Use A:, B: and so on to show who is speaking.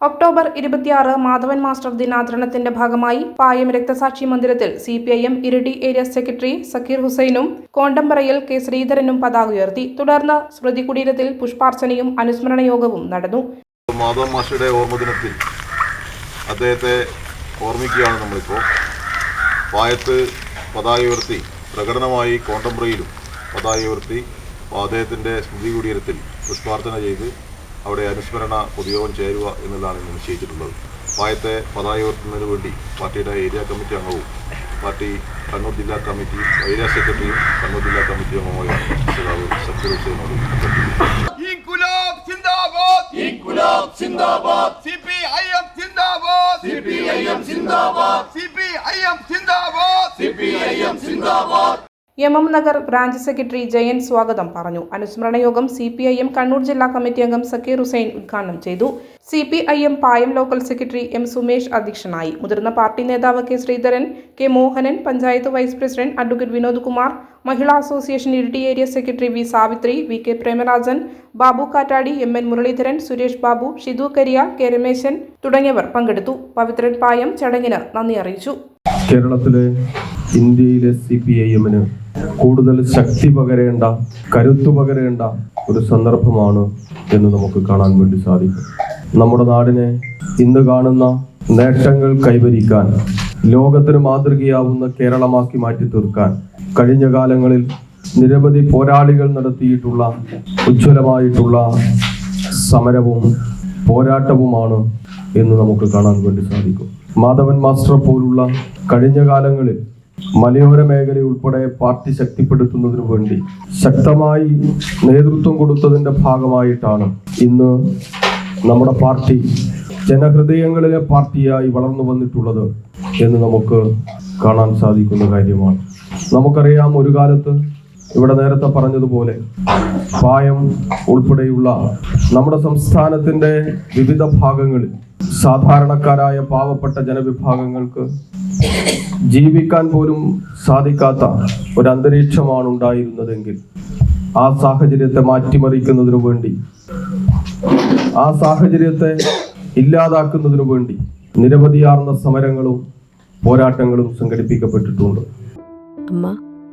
A: October ഇരുപത്തിയാറ് Madhavan master ദിനാചരണത്തിന്റെ ഭാഗമായി പായം രക്തസാക്ഷി മന്ദിരത്തിൽ C P I M Iritty area secretary Sakkeer ഹുസൈനും കോണ്ടംപറയിൽ കെ ശ്രീധരനും പതാക ഉയർത്തി. തുടർന്ന് സ്മൃതി കുടീരത്തിൽ പുഷ്പാർച്ചനയും അനുസ്മരണ യോഗവും നടന്നു.
B: മാധവൻ മാസ്റ്ററുടെ ഓർമ്മദിനത്തിൽ അദ്ദേഹത്തെ ഓർമ്മിക്കുകയാണ് നമ്മളിപ്പോൾ പായത്ത് പതാക ഉയർത്തി പ്രകടനമായി കോണ്ടംപറയിലും പതാക ഉയർത്തി അദ്ദേഹത്തിന്റെ സ്മൃതി കുടീരത്തിൽ പുഷ്പാർച്ചന ചെയ്ത് അവിടെ അനുസ്മരണ പൊതുയോഗം ചേരുക എന്നുള്ളതാണ് ഇന്ന് നിശ്ചയിച്ചിട്ടുള്ളത്. പായത്തെ പതാക ഉയർത്തുന്നതിന് വേണ്ടി പാർട്ടിയുടെ ഏരിയ കമ്മിറ്റി അംഗവും പാർട്ടി കണ്ണൂർ ജില്ലാ കമ്മിറ്റി ഏരിയ സെക്രട്ടറിയും കണ്ണൂർ ജില്ലാ കമ്മിറ്റി അംഗവുമായ സഖാവ് Zakir ഹുസൈനോട്!
C: CPIM zindabad!
A: M M Nagar branch secretary Jayan സ്വാഗതം പറഞ്ഞു. അനുസ്മരണ യോഗം C P I M Kannur ജില്ലാ കമ്മിറ്റി അംഗം സക്കീർ ഹുസൈൻ ഉദ്ഘാടനം ചെയ്തു. C P I M Payam local secretary M Sumesh അധ്യക്ഷനായി. മുതിർന്ന പാർട്ടി നേതാവ് K Sreedharan K Mohanan panchayat vice president advocate Vinod Kumar Mahila association Iritty area secretary V Savithri V K Premarajan Babu Kattadi M N Muraleedharan Suresh Babu Shithu Kariya K Rameshan തുടങ്ങിയവർ പങ്കെടുത്തു. പവിത്രൻ പായം ചടങ്ങിന് നന്ദി അറിയിച്ചു.
D: കേരളത്തിലെ ഇന്ത്യയിലെ C P I എമ്മിന് കൂടുതൽ ശക്തി പകരേണ്ട കരുത്തു പകരേണ്ട ഒരു സന്ദർഭമാണ് എന്ന് നമുക്ക് കാണാൻ വേണ്ടി സാധിക്കും. നമ്മുടെ നാടിനെ ഇന്ന് കാണുന്ന നേട്ടങ്ങൾ കൈവരിക്കാൻ ലോകത്തിന് മാതൃകയാവുന്ന കേരളമാക്കി മാറ്റി തീർക്കാൻ കഴിഞ്ഞ കാലങ്ങളിൽ നിരവധി പോരാളികൾ നടത്തിയിട്ടുള്ള ഉജ്ജ്വലമായിട്ടുള്ള സമരവും പോരാട്ടവുമാണ് എന്ന് നമുക്ക് കാണാൻ വേണ്ടി സാധിക്കും. മാധവൻ മാസ്റ്റർ പോലുള്ള കഴിഞ്ഞ കാലങ്ങളിൽ മലയോര മേഖല ഉൾപ്പെടെ പാർട്ടി ശക്തിപ്പെടുത്തുന്നതിനു വേണ്ടി ശക്തമായി നേതൃത്വം കൊടുത്തതിന്റെ ഭാഗമായിട്ടാണ് ഇന്ന് നമ്മുടെ പാർട്ടി ജനഹൃദയങ്ങളിലെ പാർട്ടിയായി വളർന്നു വന്നിട്ടുള്ളത് എന്ന് നമുക്ക് കാണാൻ സാധിക്കുന്ന കാര്യമാണ്. നമുക്കറിയാം ഒരു കാലത്ത് ഇവിടെ നേരത്തെ പറഞ്ഞതുപോലെ പായം ഉൾപ്പെടെയുള്ള നമ്മുടെ സംസ്ഥാനത്തിന്റെ വിവിധ ഭാഗങ്ങളിൽ സാധാരണക്കാരായ പാവപ്പെട്ട ജനവിഭാഗങ്ങൾക്ക് ജീവിക്കാൻ പോലും സാധിക്കാത്ത ഒരു അന്തരീക്ഷമാണ് ഉണ്ടായിരുന്നതെങ്കിൽ ആ സാഹചര്യത്തെ മാറ്റിമറിക്കുന്നതിനു വേണ്ടി ആ സാഹചര്യത്തെ ഇല്ലാതാക്കുന്നതിനു വേണ്ടി നിരവധിയാർന്ന സമരങ്ങളും പോരാട്ടങ്ങളും സംഘടിപ്പിക്കപ്പെട്ടിട്ടുണ്ട്.
E: അമ്മ